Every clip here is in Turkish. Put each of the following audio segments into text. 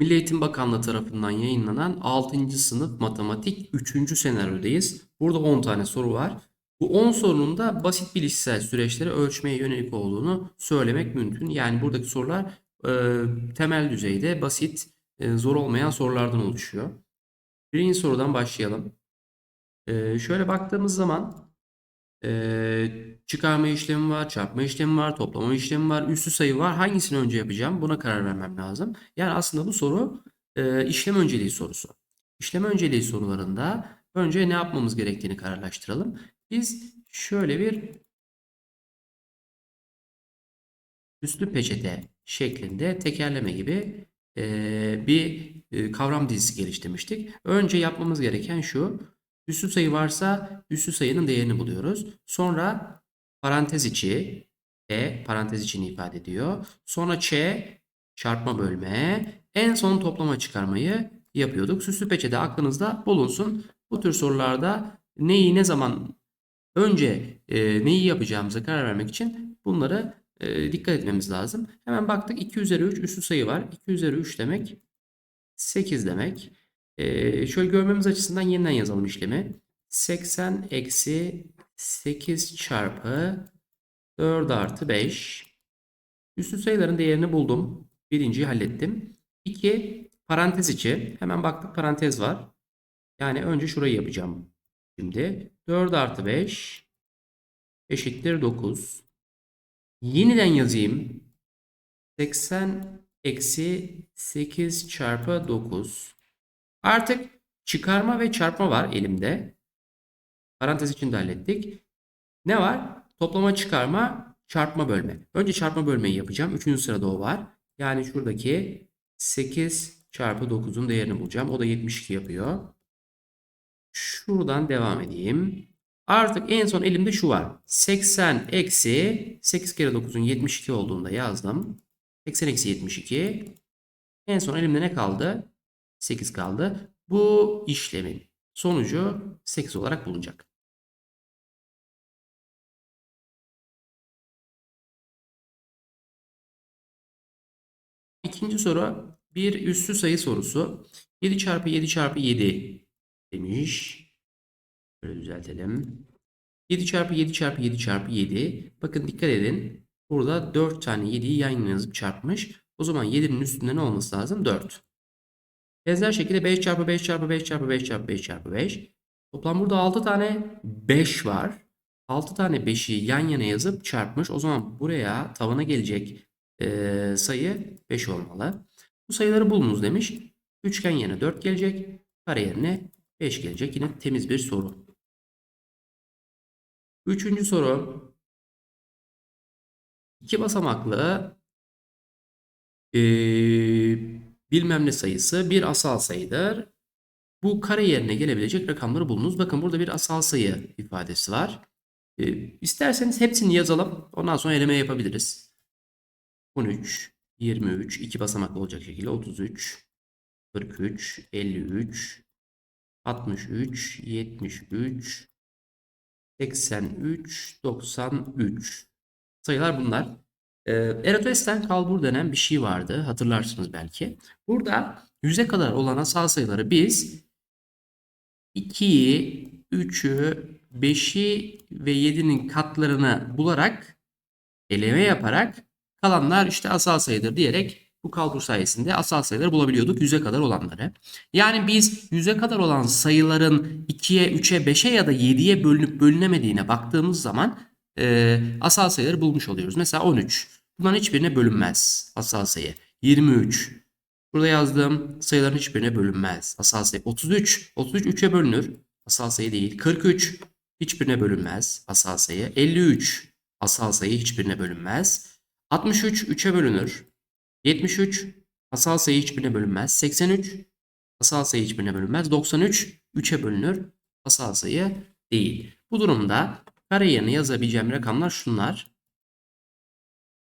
Milli Eğitim Bakanlığı tarafından yayınlanan 6. sınıf matematik 3. senaryodayız. Burada 10 tane soru var. Bu 10 sorunun da basit bilişsel süreçleri ölçmeye yönelik olduğunu söylemek mümkün. Yani buradaki sorular e, temel düzeyde basit, e, zor olmayan sorulardan oluşuyor. Birinci sorudan başlayalım. E, şöyle baktığımız zaman e, çıkarma işlemi var, çarpma işlemi var, toplama işlemi var, üstü sayı var. Hangisini önce yapacağım? Buna karar vermem lazım. Yani aslında bu soru e, işlem önceliği sorusu. İşlem önceliği sorularında önce ne yapmamız gerektiğini kararlaştıralım. Biz şöyle bir üslü peçete şeklinde tekerleme gibi e, bir e, kavram dizisi geliştirmiştik. Önce yapmamız gereken şu. Üslü sayı varsa üslü sayının değerini buluyoruz. Sonra parantez içi e parantez içini ifade ediyor. Sonra ç çarpma bölme. En son toplama çıkarmayı yapıyorduk. Süslü peçete aklınızda bulunsun. Bu tür sorularda neyi ne zaman önce e, neyi yapacağımıza karar vermek için bunları e, dikkat etmemiz lazım. Hemen baktık 2 üzeri 3 üslü sayı var. 2 üzeri 3 demek 8 demek. E, şöyle görmemiz açısından yeniden yazalım işlemi. 80 eksi 8 çarpı 4 artı 5. Üslü sayıların değerini buldum. Birinciyi hallettim. 2 parantez içi. Hemen baktık parantez var. Yani önce şurayı yapacağım. Şimdi 4 artı 5 eşittir 9. Yeniden yazayım. 80 eksi 8 çarpı 9. Artık çıkarma ve çarpma var elimde. Parantez içinde hallettik. Ne var? Toplama çıkarma, çarpma bölme. Önce çarpma bölmeyi yapacağım. Üçüncü sırada o var. Yani şuradaki 8 çarpı 9'un değerini bulacağım. O da 72 yapıyor. Şuradan devam edeyim. Artık en son elimde şu var. 80 eksi 8 kere 9'un 72 olduğunda yazdım. 80 eksi 72. En son elimde ne kaldı? 8 kaldı. Bu işlemin sonucu 8 olarak bulunacak. İkinci soru bir üssü sayı sorusu. 7 çarpı 7 çarpı 7 demiş. Böyle düzeltelim. 7 çarpı 7 çarpı 7 çarpı 7. Bakın dikkat edin. Burada 4 tane 7'yi yan yana yazıp çarpmış. O zaman 7'nin üstünde ne olması lazım? 4. Benzer şekilde 5 çarpı 5 çarpı 5 çarpı 5 çarpı 5 çarpı 5. Toplam burada 6 tane 5 var. 6 tane 5'i yan yana yazıp çarpmış. O zaman buraya tavana gelecek e, sayı 5 olmalı. Bu sayıları bulunuz demiş. Üçgen yerine 4 gelecek. Kare yerine 5 gelecek. Yine temiz bir soru. Üçüncü soru. İki basamaklı e, bilmem ne sayısı bir asal sayıdır. Bu kare yerine gelebilecek rakamları bulunuz. Bakın burada bir asal sayı ifadesi var. E, isterseniz hepsini yazalım. Ondan sonra eleme yapabiliriz. 13, 23, iki basamaklı olacak şekilde 33, 43, 53, 63, 73, 83, 93. Sayılar bunlar. Ee, Eratos'ten kalbur denen bir şey vardı. Hatırlarsınız belki. Burada 100'e kadar olan asal sayıları biz 2'yi, 3'ü, 5'i ve 7'nin katlarını bularak eleme yaparak kalanlar işte asal sayıdır diyerek bu kalbur sayesinde asal sayıları bulabiliyorduk 100'e kadar olanları. Yani biz 100'e kadar olan sayıların 2'ye, 3'e, 5'e ya da 7'ye bölünüp bölünemediğine baktığımız zaman e, asal sayıları bulmuş oluyoruz. Mesela 13. Bunların hiçbirine bölünmez asal sayı. 23. Burada yazdığım sayıların hiçbirine bölünmez. Asal sayı 33. 33 3'e bölünür. Asal sayı değil. 43 hiçbirine bölünmez. Asal sayı. 53 asal sayı hiçbirine bölünmez. 63 3'e bölünür. 73 asal sayı hiçbirine bölünmez. 83 asal sayı hiçbirine bölünmez. 93 3'e bölünür. Asal sayı değil. Bu durumda kare yerine yazabileceğim rakamlar şunlar.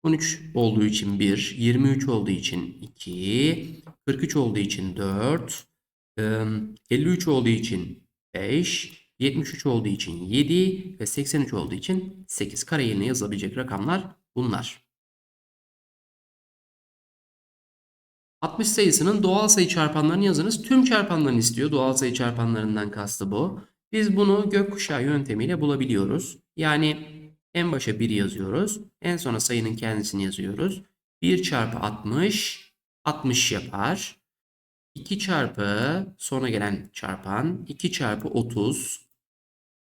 13 olduğu için 1, 23 olduğu için 2, 43 olduğu için 4, 53 olduğu için 5, 73 olduğu için 7 ve 83 olduğu için 8. Kare yerine yazılabilecek rakamlar bunlar. 60 sayısının doğal sayı çarpanlarını yazınız. Tüm çarpanlarını istiyor. Doğal sayı çarpanlarından kastı bu. Biz bunu gökkuşağı yöntemiyle bulabiliyoruz. Yani en başa 1 yazıyoruz. En sona sayının kendisini yazıyoruz. 1 çarpı 60 60 yapar. 2 çarpı sona gelen çarpan 2 çarpı 30.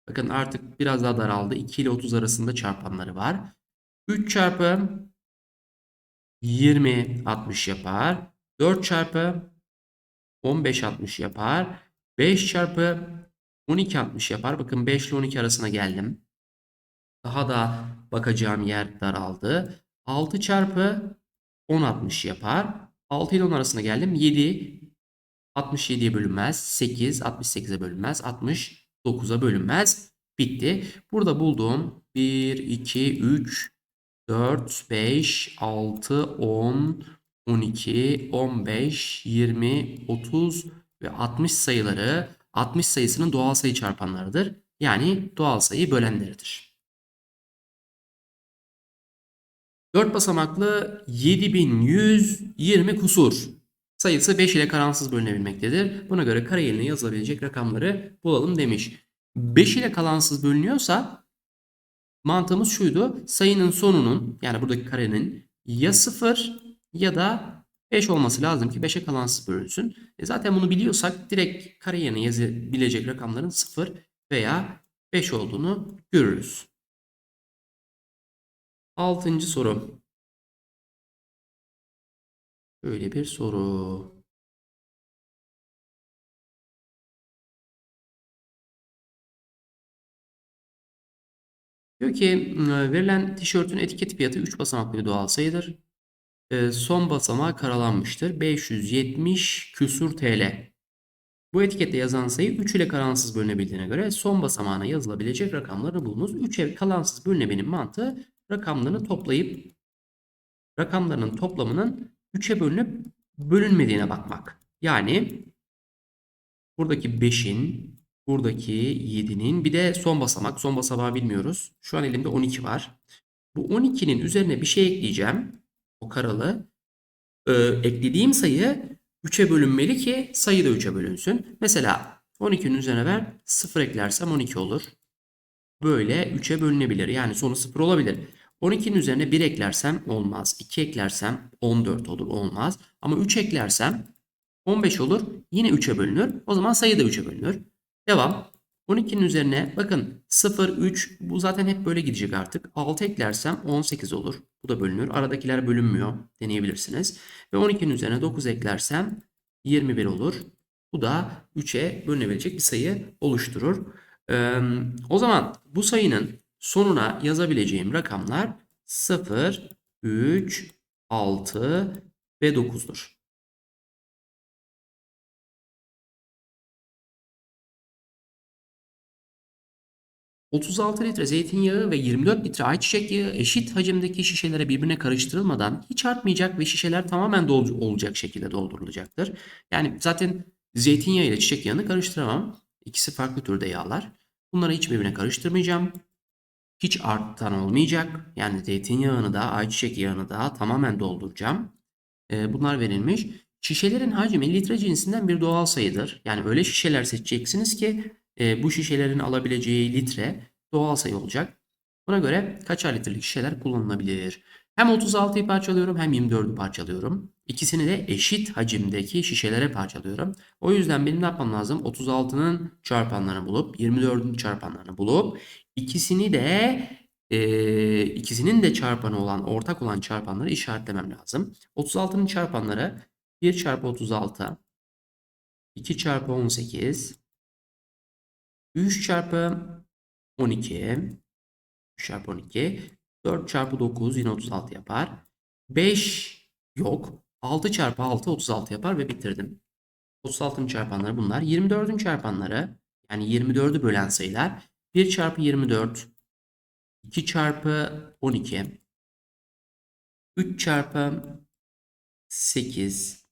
Bakın artık biraz daha daraldı. 2 ile 30 arasında çarpanları var. 3 çarpı 20 60 yapar. 4 çarpı 15 60 yapar. 5 çarpı 12 60 yapar. Bakın 5 ile 12 arasına geldim. Daha da bakacağım yer daraldı. 6 çarpı 10 60 yapar. 6 ile 10 arasına geldim. 7 67'ye bölünmez. 8 68'e bölünmez. 69'a bölünmez. Bitti. Burada bulduğum 1, 2, 3, 4, 5, 6, 10, 12, 15, 20, 30 ve 60 sayıları 60 sayısının doğal sayı çarpanlarıdır. Yani doğal sayı bölenleridir. 4 basamaklı 7120 kusur sayısı 5 ile karansız bölünebilmektedir. Buna göre kare yerine yazılabilecek rakamları bulalım demiş. 5 ile kalansız bölünüyorsa mantığımız şuydu. Sayının sonunun yani buradaki karenin ya 0 ya da 5 olması lazım ki 5'e kalansız bölünsün. E zaten bunu biliyorsak direkt kare yerine yazabilecek rakamların 0 veya 5 olduğunu görürüz. Altıncı soru. Böyle bir soru. Diyor ki verilen tişörtün etiket fiyatı 3 basamaklı bir doğal sayıdır. E, son basamağı karalanmıştır. 570 küsur TL. Bu etikette yazan sayı 3 ile kalansız bölünebildiğine göre son basamağına yazılabilecek rakamları bulunuz. 3'e kalansız bölünemenin mantığı rakamlarını toplayıp rakamlarının toplamının 3'e bölünüp bölünmediğine bakmak. Yani buradaki 5'in, buradaki 7'nin bir de son basamak. Son basamağı bilmiyoruz. Şu an elimde 12 var. Bu 12'nin üzerine bir şey ekleyeceğim. O karalı. Ee, eklediğim sayı 3'e bölünmeli ki sayı da 3'e bölünsün. Mesela 12'nin üzerine ben 0 eklersem 12 olur. Böyle 3'e bölünebilir. Yani sonu 0 olabilir. 12'nin üzerine 1 eklersem olmaz. 2 eklersem 14 olur. Olmaz. Ama 3 eklersem 15 olur. Yine 3'e bölünür. O zaman sayı da 3'e bölünür. Devam. 12'nin üzerine bakın 0, 3 bu zaten hep böyle gidecek artık. 6 eklersem 18 olur. Bu da bölünür. Aradakiler bölünmüyor. Deneyebilirsiniz. Ve 12'nin üzerine 9 eklersem 21 olur. Bu da 3'e bölünebilecek bir sayı oluşturur. Ee, o zaman bu sayının sonuna yazabileceğim rakamlar 0, 3, 6 ve 9'dur. 36 litre zeytinyağı ve 24 litre ayçiçek yağı eşit hacimdeki şişelere birbirine karıştırılmadan hiç artmayacak ve şişeler tamamen dolu olacak şekilde doldurulacaktır. Yani zaten zeytinyağı ile çiçek yağını karıştıramam. İkisi farklı türde yağlar. Bunları hiç birbirine karıştırmayacağım. Hiç artan olmayacak. Yani zeytinyağını da ayçiçek yağını da tamamen dolduracağım. Ee, bunlar verilmiş. Şişelerin hacmi litre cinsinden bir doğal sayıdır. Yani öyle şişeler seçeceksiniz ki e, bu şişelerin alabileceği litre doğal sayı olacak. Buna göre kaçar litrelik şişeler kullanılabilir? Hem 36'yı parçalıyorum hem 24'ü parçalıyorum. İkisini de eşit hacimdeki şişelere parçalıyorum. O yüzden benim ne yapmam lazım? 36'nın çarpanlarını bulup 24'ün çarpanlarını bulup ikisini de e, ikisinin de çarpanı olan ortak olan çarpanları işaretlemem lazım. 36'nın çarpanları 1 çarpı 36 2 çarpı 18 3 çarpı 12 3 çarpı 12 4 çarpı 9 yine 36 yapar. 5 yok. 6 çarpı 6 36 yapar ve bitirdim. 36'nın çarpanları bunlar. 24'ün çarpanları yani 24'ü bölen sayılar 1 çarpı 24 2 çarpı 12 3 çarpı 8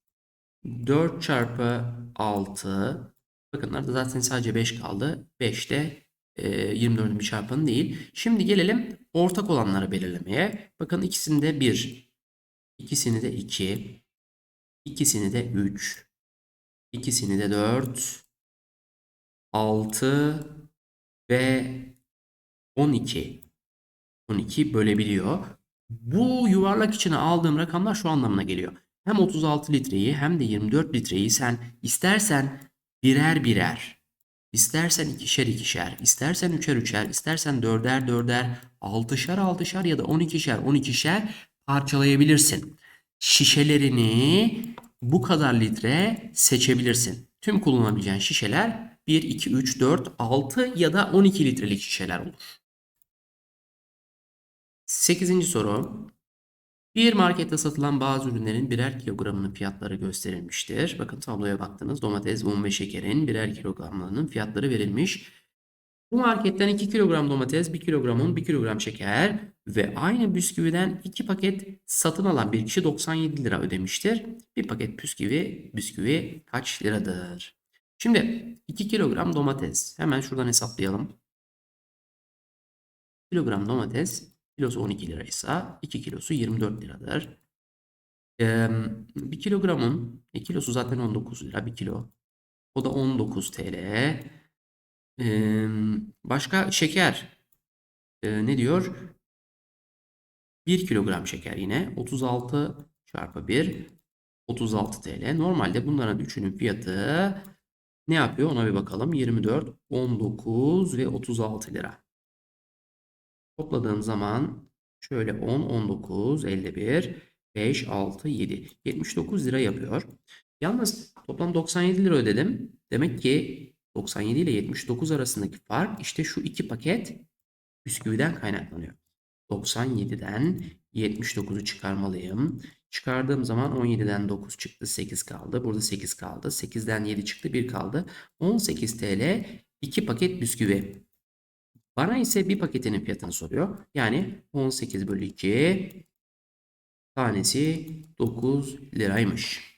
4 çarpı 6 Bakın arada zaten sadece 5 kaldı. 5 de e, 24'ün bir çarpanı değil. Şimdi gelelim ortak olanları belirlemeye. Bakın ikisinde 1, ikisini de 2, ikisini de 3, ikisini de 4, 6 ve 12. 12 bölebiliyor. Bu yuvarlak içine aldığım rakamlar şu anlamına geliyor. Hem 36 litreyi hem de 24 litreyi sen istersen birer birer, istersen ikişer ikişer, istersen üçer üçer, istersen dörder dörder, altışar altışar ya da 12'şer 12'şer parçalayabilirsin. Şişelerini bu kadar litre seçebilirsin. Tüm kullanabileceğin şişeler 1, 2, 3, 4, 6 ya da 12 litrelik şişeler olur. 8. soru. Bir markette satılan bazı ürünlerin birer kilogramının fiyatları gösterilmiştir. Bakın tabloya baktınız. Domates, un ve şekerin birer kilogramlarının fiyatları verilmiş. Bu marketten 2 kilogram domates, 1 kilogram un, 1 kilogram şeker ve aynı bisküviden 2 paket satın alan bir kişi 97 lira ödemiştir. Bir paket bisküvi, bisküvi kaç liradır? Şimdi 2 kilogram domates. Hemen şuradan hesaplayalım. Kilogram domates kilosu 12 liraysa 2 kilosu 24 liradır. Ee, 1 kilogramın e, kilosu zaten 19 lira 1 kilo. O da 19 TL. Ee, başka şeker Ee, ne diyor? 1 kilogram şeker yine 36 çarpı 1 36 TL. Normalde bunların üçünün fiyatı ne yapıyor ona bir bakalım. 24, 19 ve 36 lira. Topladığım zaman şöyle 10, 19, 51, 5, 6, 7. 79 lira yapıyor. Yalnız toplam 97 lira ödedim. Demek ki 97 ile 79 arasındaki fark işte şu iki paket bisküviden kaynaklanıyor. 97'den 79'u çıkarmalıyım. Çıkardığım zaman 17'den 9 çıktı 8 kaldı. Burada 8 kaldı. 8'den 7 çıktı 1 kaldı. 18 TL 2 paket bisküvi. Bana ise bir paketinin fiyatını soruyor. Yani 18 bölü 2 tanesi 9 liraymış.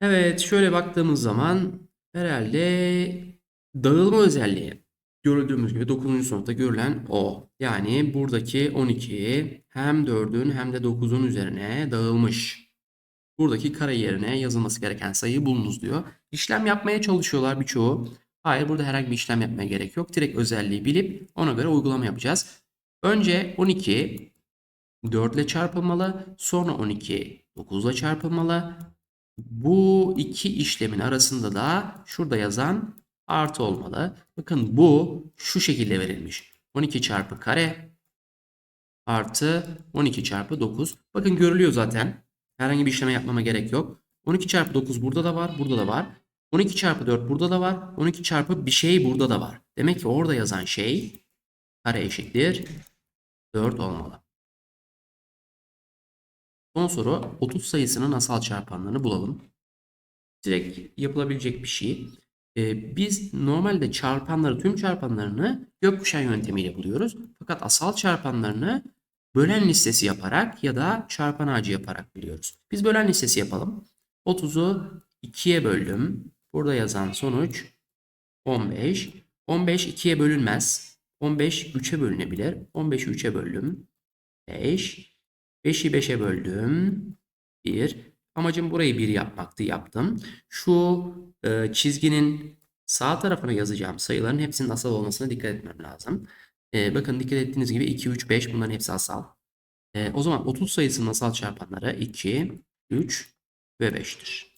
Evet şöyle baktığımız zaman herhalde dağılma özelliği görüldüğümüz gibi 9. sınıfta görülen o. Yani buradaki 12 hem 4'ün hem de 9'un üzerine dağılmış. Buradaki kare yerine yazılması gereken sayıyı bulunuz diyor. İşlem yapmaya çalışıyorlar birçoğu. Hayır burada herhangi bir işlem yapmaya gerek yok. Direkt özelliği bilip ona göre uygulama yapacağız. Önce 12 4 ile çarpılmalı. Sonra 12 9 ile çarpılmalı. Bu iki işlemin arasında da şurada yazan artı olmalı. Bakın bu şu şekilde verilmiş. 12 çarpı kare artı 12 çarpı 9. Bakın görülüyor zaten. Herhangi bir işleme yapmama gerek yok. 12 çarpı 9 burada da var, burada da var. 12 çarpı 4 burada da var. 12 çarpı bir şey burada da var. Demek ki orada yazan şey kare eşittir 4 olmalı. Son soru 30 sayısının asal çarpanlarını bulalım. Direkt yapılabilecek bir şey. Ee, biz normalde çarpanları, tüm çarpanlarını gökkuşağı yöntemiyle buluyoruz. Fakat asal çarpanlarını bölen listesi yaparak ya da çarpan ağacı yaparak biliyoruz. Biz bölen listesi yapalım. 30'u 2'ye böldüm. Burada yazan sonuç 15. 15 2'ye bölünmez. 15 3'e bölünebilir. 15'i 3'e böldüm. 5. 5'i 5'e böldüm. 1. Amacım burayı 1 yapmaktı. Yaptım. Şu e, çizginin sağ tarafına yazacağım sayıların hepsinin asal olmasına dikkat etmem lazım. E, bakın dikkat ettiğiniz gibi 2, 3, 5 bunların hepsi asal. E, o zaman 30 sayısının asal çarpanları 2, 3 ve 5'tir.